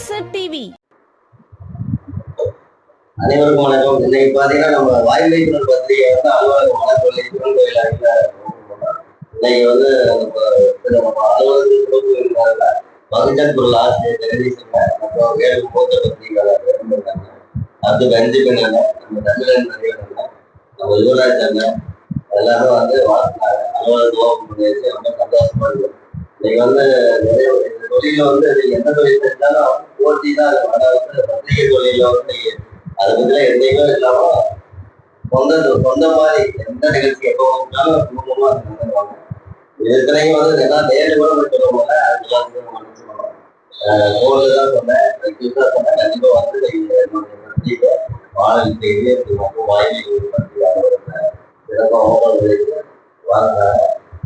அரசு டிவி அனைவருக்கும் வணக்கம். இன்னைக்கு பாத்தீங்கன்னா நம்ம வாய்மை வாயுமைக்குள் பத்திரிகை வந்து அலுவலகம் மனக்கொள்ளை சிவன் கோயில் அருகில இன்னைக்கு வந்து நம்ம இது நம்ம அலுவலகத்தில் சிறப்பு இருந்தாங்க பகுஜன் பொருள் ஆசிரியர் ஜெகதீசன் அப்புறம் வேறு மூத்த பத்திரிகையாளர் இருந்திருக்காங்க அடுத்து வெஞ்சிபன் நம்ம தமிழன் நடிகர் நம்ம யுவராஜ் அண்ணன் எல்லாரும் வந்து வாழ்த்துனாங்க. அலுவலகம் ரொம்ப சந்தோஷமா இருக்கு. இன்னைக்கு வந்து நிறைய தொழில வந்து நீங்க எந்த தொழில் செஞ்சாலும் போட்டி தான் அதை வந்து பத்திரிகை தொழில வந்து நீங்க அது பத்தில இல்லாம சொந்த சொந்த மாதிரி எந்த நிகழ்ச்சி எப்போ வந்தாலும் குடும்பமா நடந்துருவாங்க. இதுக்கடையும் வந்து எல்லாம் நேரு கூட போய் அது எல்லாத்துக்கும் மனசு கோல் தான் சொன்னேன் கியூஸா சொன்னேன் கண்டிப்பா வந்து நீங்க என்னுடைய செய்து ரொம்ப வாயிலை பற்றி அவங்க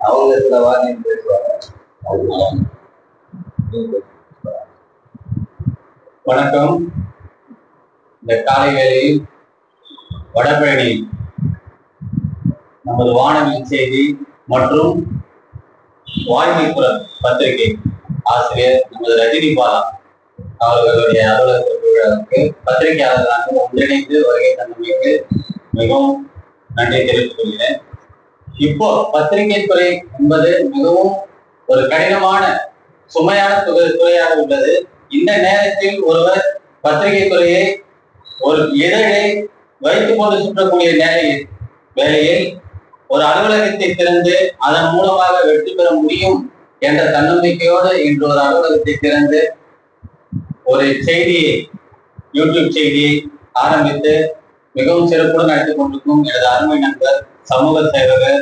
அவங்க சில வார்த்தை பேசுவாங்க. வணக்கம். இந்த காலை வேளையில் வடபழனி நமது வானவில் செய்தி மற்றும் வாய்மைக்குரல் பத்திரிகை ஆசிரியர் நமது ரஜினி பாலா அவர்களுடைய அலுவலகத்திற்கு பத்திரிகையாளர்களாக ஒன்றிணைந்து வருகை தந்தமைக்கு மிகவும் நன்றி தெரிவித்துக் கொள்கிறேன். இப்போ பத்திரிகை துறை என்பது மிகவும் ஒரு கடினமான சுமையான துறையாக உள்ளது. இந்த நேரத்தில் ஒருவர் பத்திரிகை துறையை ஒரு எதிரை வைத்துக் கொண்டு சுற்றக்கூடிய நேரையில் வேளையில் ஒரு அலுவலகத்தை திறந்து அதன் மூலமாக வெற்றி பெற முடியும் என்ற தன்னம்பிக்கையோடு இன்று ஒரு அலுவலகத்தை திறந்து ஒரு செய்தியை யூடியூப் செய்தியை ஆரம்பித்து மிகவும் சிறப்புடன் நடத்தி கொண்டிருக்கும் எனது அருமை நண்பர் சமூக சேவகர்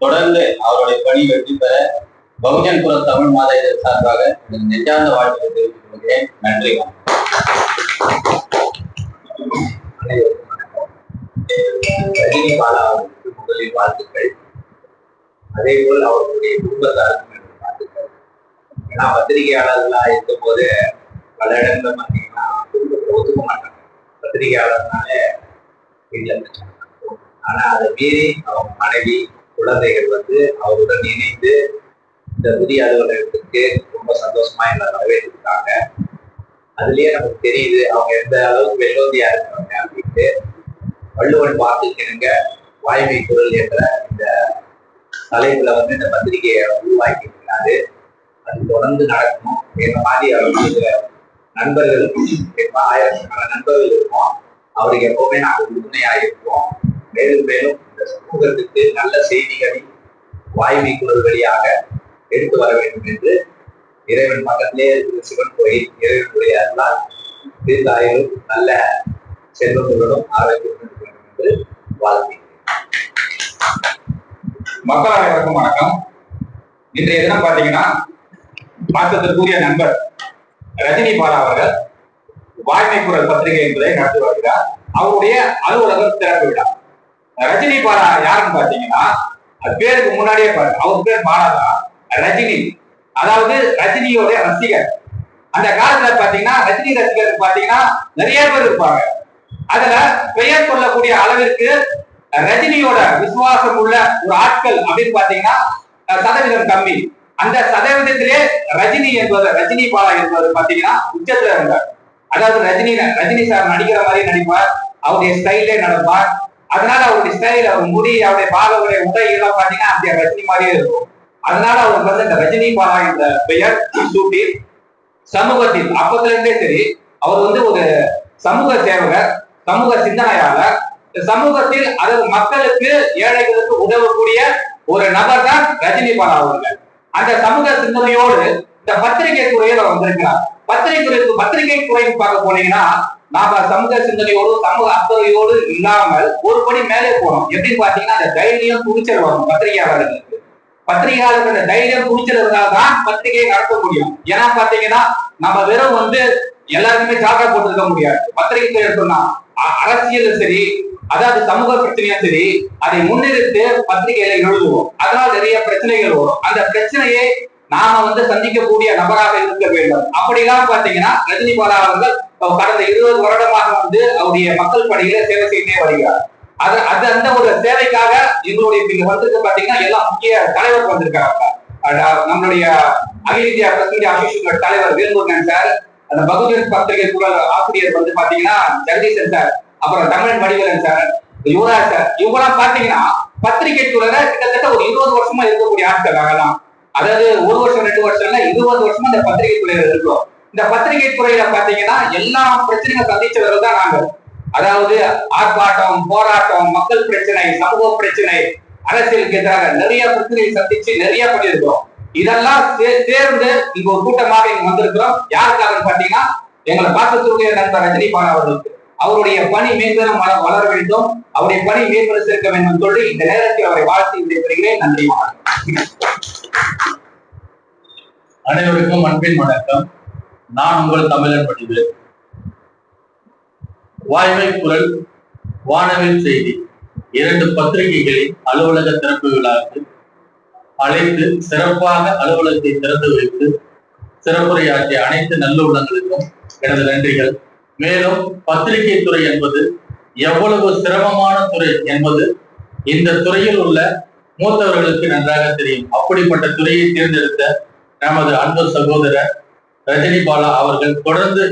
தொடர்ந்து அவருடைய பணி வெற்றி பெற பகுஜன் புற தமிழ் மாத இதழ் சார்பாக நெஞ்சார்ந்த வாழ்த்துக்களை தெரிவித்துக் கொள்கிறேன். நன்றி வணக்கம். ரஜினி பாலா முதலில் வாழ்த்துக்கள். அதே போல் அவர்களுடைய குடும்பத்தாருக்கும் எனது வாழ்த்துக்கள். ஏன்னா பத்திரிகையாளர்களா இருக்கும் போது பல இடங்கள்ல பார்த்தீங்கன்னா குடும்பத்தை ஒத்துக்க மாட்டாங்க. பத்திரிகையாளர்னால வீட்டில் ஆனா அதை மீறி அவங்க மனைவி குழந்தைகள் வந்து அவருடன் இணைந்து இந்த புதிய அலுவலகத்துக்கு ரொம்ப சந்தோஷமா எங்களை வரவேற்றிருக்காங்க. அதுலயே நமக்கு தெரியுது அவங்க எந்த அளவுக்கு வெள்ளோதியா இருக்காங்க அப்படின்ட்டு. வள்ளுவன் வாக்குக்கிணங்க வாய்மை குரல் என்ற இந்த தலைப்புல வந்து இந்த பத்திரிகையை உருவாக்கி இருக்கிறாரு. அது தொடர்ந்து நடக்கணும். எங்க மாதிரி அவர்களுக்கு நண்பர்கள் ஆயிரக்கணக்கான நண்பர்கள் இருக்கும். அவருக்கு எப்பவுமே நாங்கள் உறுதுணையா இருப்போம் மேலும் மேலும் இந்த சமூகத்துக்கு நல்ல செய்திகளை வாய்மை குரல் வழியாக எடுத்து வர வேண்டும் என்று இறைவன் பக்கத்திலே இருக்கிற சிவன் கோயில் இறைவனுடைய அருளால் தீர்க்காயிலும் நல்ல செல்வங்களுடன் ஆரோக்கியத்துடன் வேண்டும் என்று வாழ்த்துகிறேன். மக்கள் அனைவருக்கும் வணக்கம். இன்றைய தினம் பாத்தீங்கன்னா மாற்றத்திற்குரிய நண்பர் ரஜினி பாலா அவர்கள் வாய்மை குரல் பத்திரிகை என்பதை நடத்தி வருகிறார். அவருடைய அலுவலகம் திறப்பு விழா. ரஜினி பாலா யாருன்னு பாத்தீங்கன்னா அது பேருக்கு முன்னாடியே பாரு அவர் பேர் பாலா தான் ரஜினி. அதாவது ரஜினியோட ரசிகர். அந்த காலத்துல பாத்தீங்கன்னா ரஜினி ரசிகர் பாத்தீங்கன்னா நிறைய பேர் இருப்பாங்க. அதுல பெயர் சொல்லக்கூடிய அளவிற்கு ரஜினியோட விசுவாசம் உள்ள ஒரு ஆட்கள் அப்படின்னு பாத்தீங்கன்னா சதவீதம் கம்மி. அந்த சதவீதத்திலே ரஜினி என்பவர் ரஜினி பாலா என்பவர் பாத்தீங்கன்னா உச்சத்துல இருந்தார். அதாவது ரஜினி ரஜினி சார் நடிக்கிற மாதிரி நடிப்பார். அவருடைய ஸ்டைலே நடப்பார். அதனால அவருடைய ஸ்டைல் அவர் முடி அவருடைய பாலவுடைய உடை எல்லாம் பாத்தீங்கன்னா அப்படியே ரஜினி மாதிரியே இருக்கும். அதனால அவருக்கு வந்து இந்த ரஜினி பாலா என்ற பெயர் சூட்டி சமூகத்தில் அப்பத்துல இருந்தே சரி அவர் வந்து ஒரு சமூக சேவகர் சமூக சிந்தனையாளர். இந்த சமூகத்தில் அதாவது மக்களுக்கு ஏழைகளுக்கு உதவக்கூடிய ஒரு நபர் தான் ரஜினி பாலா அவர்கள். அந்த சமூக சிந்தனையோடு இந்த பத்திரிகை துறையில வந்திருக்கிறார். பத்திரிகை துறை பத்திரிகை துறைக்கு பார்க்க போனீங்கன்னா நாம சமூக சிந்தனையோடு சமூக அக்கறையோடு இல்லாமல் ஒரு படி மேலே போனோம் எப்படின்னு பாத்தீங்கன்னா அந்த தைரியம் துணிச்சல் வரும் பத்திரிகையாளர்களுக்கு. பத்திரிகையாளர்கள் அந்த தைரியம் துணிச்சல் இருந்தால் தான் பத்திரிகையை நடத்த முடியும். ஏன்னா பாத்தீங்கன்னா நம்ம வெறும் வந்து எல்லாருக்குமே ஜாக்கா போட்டிருக்க முடியாது. பத்திரிகை துறை சொன்னா அரசியலும் சரி அதாவது சமூக பிரச்சனையும் சரி அதை முன்னிறுத்து பத்திரிகையில எழுதுவோம். அதனால நிறைய பிரச்சனைகள் வரும். அந்த பிரச்சனையை நாம வந்து சந்திக்கக்கூடிய நபராக இருக்க வேண்டும். அப்படிலாம் பாத்தீங்கன்னா ரஜினி பாலா அவர்கள் கடந்த இருபது வருடமாக வந்து அவருடைய மக்கள் பணியில சேவை செய்தே வருகிறார். அது அது அந்த ஒரு சேவைக்காக எங்களுடைய இங்க வந்திருக்க பாத்தீங்கன்னா எல்லா முக்கிய தலைவர் வந்திருக்காங்க நம்மளுடைய அகில இந்தியா பிரஸ் மீடியா அசோசியேஷன் தலைவர் வேல்முருகன் சார் அந்த பகுஜன் பத்திரிகை குரல் ஆசிரியர் வந்து பாத்தீங்கன்னா ஜெகதீசன் சார் அப்புறம் தமிழன் வடிவேலன் சார் யுவராஜ் சார் இவங்கெல்லாம் பாத்தீங்கன்னா பத்திரிகை துறையில கிட்டத்தட்ட ஒரு இருபது வருஷமா இருக்கக்கூடிய ஆட்கள் ஆகலாம் அதாவது ஒரு வருஷம் ரெண்டு வருஷம்ல இருபது வருஷமா இந்த பத்திரிகை துறையில இருக்கோம். இந்த பத்திரிகை துறையில பாத்தீங்கன்னா எல்லா பிரச்சனையும் சந்திச்சவர்கள் தான் நாங்கள். அதாவது ஆர்ப்பாட்டம் போராட்டம் மக்கள் பிரச்சனை சமூக பிரச்சனை அரசியலுக்கு எதிராக நிறைய பிரச்சனையை சந்திச்சு நிறைய பண்ணியிருக்கிறோம். இதெல்லாம் சேர்ந்து இங்க ஒரு கூட்டமாக இங்க வந்திருக்கிறோம். யாருக்காக பாத்தீங்கன்னா எங்களை பார்க்கக்கூடிய நண்பர் ரஜினிபால் அவர்களுக்கு. அவருடைய பணி மேம்பெறும் வளர வேண்டும். அவருடைய பணி மேம்பெரு சேர்க்க வேண்டும் சொல்லி இந்த நேரத்தில் அவரை வாழ்த்தி விடைபெறுகிறேன். நன்றி வணக்கம். அனைவருக்கும் அன்பின் வணக்கம். நான் உங்கள் தமிழன் படிவேன் வாய்மை குரல் வானவில் செய்தி. இரண்டு பத்திரிகைகளின் அலுவலக திறப்பு விழாவுக்கு அழைத்து சிறப்பாக அலுவலகத்தை திறந்து வைத்து சிறப்புரையாற்றிய அனைத்து நல்லுள்ளங்களுக்கும் எனது நன்றிகள். மேலும் பத்திரிகை துறை என்பது எவ்வளவு சிரமமான துறை என்பது இந்த துறையில் உள்ள மூத்தவர்களுக்கு நன்றாக தெரியும். அப்படிப்பட்ட துறையை தேர்ந்தெடுத்த நமது அன்பு சகோதரர் ரஜினி பாலா அவர்கள் தொடர்ந்து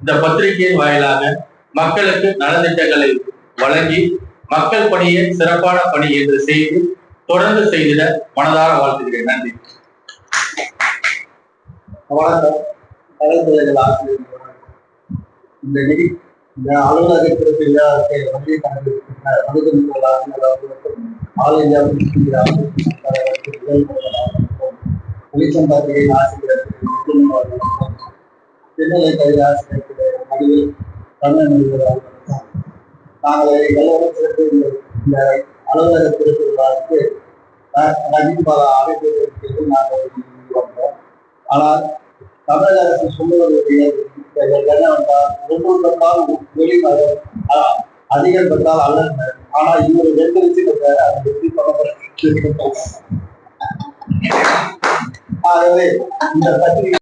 இந்த பத்திரிகையின் வாயிலாக மக்களுக்கு நலத்திட்டங்களை வழங்கி மக்கள் பணியை சிறப்பான பணி என்று செய்து தொடர்ந்து செய்திட மனதார வாழ்த்துகிறேன். நன்றி. வணக்கம். கலைத்துறைகள் ஆசிரியர் இந்த நிதி இந்த அலுவலகத்திற்கு விழாவை மனிதர்கள் ஆல் இந்தியா வெளிச்சம் பத்திரிகை ஆசிரியர் கல்வி ஆசிரியர் நாங்கள் எல்லோரும் சேர்ந்து இந்த இந்த அலுவலகத்திற்கு ரஜினி பாலா அழைப்பு நாங்கள் வந்தோம். ஆனால் தமிழக அரசு சொல்லுவது என்னவென்றால் ஒவ்வொருத்தால் வெளி அதிகம் பெற்றால் அல்ல ஆனா இவர் ரெண்டு விஷயம் பண்ண ஆகவே இந்த பத்திரிகை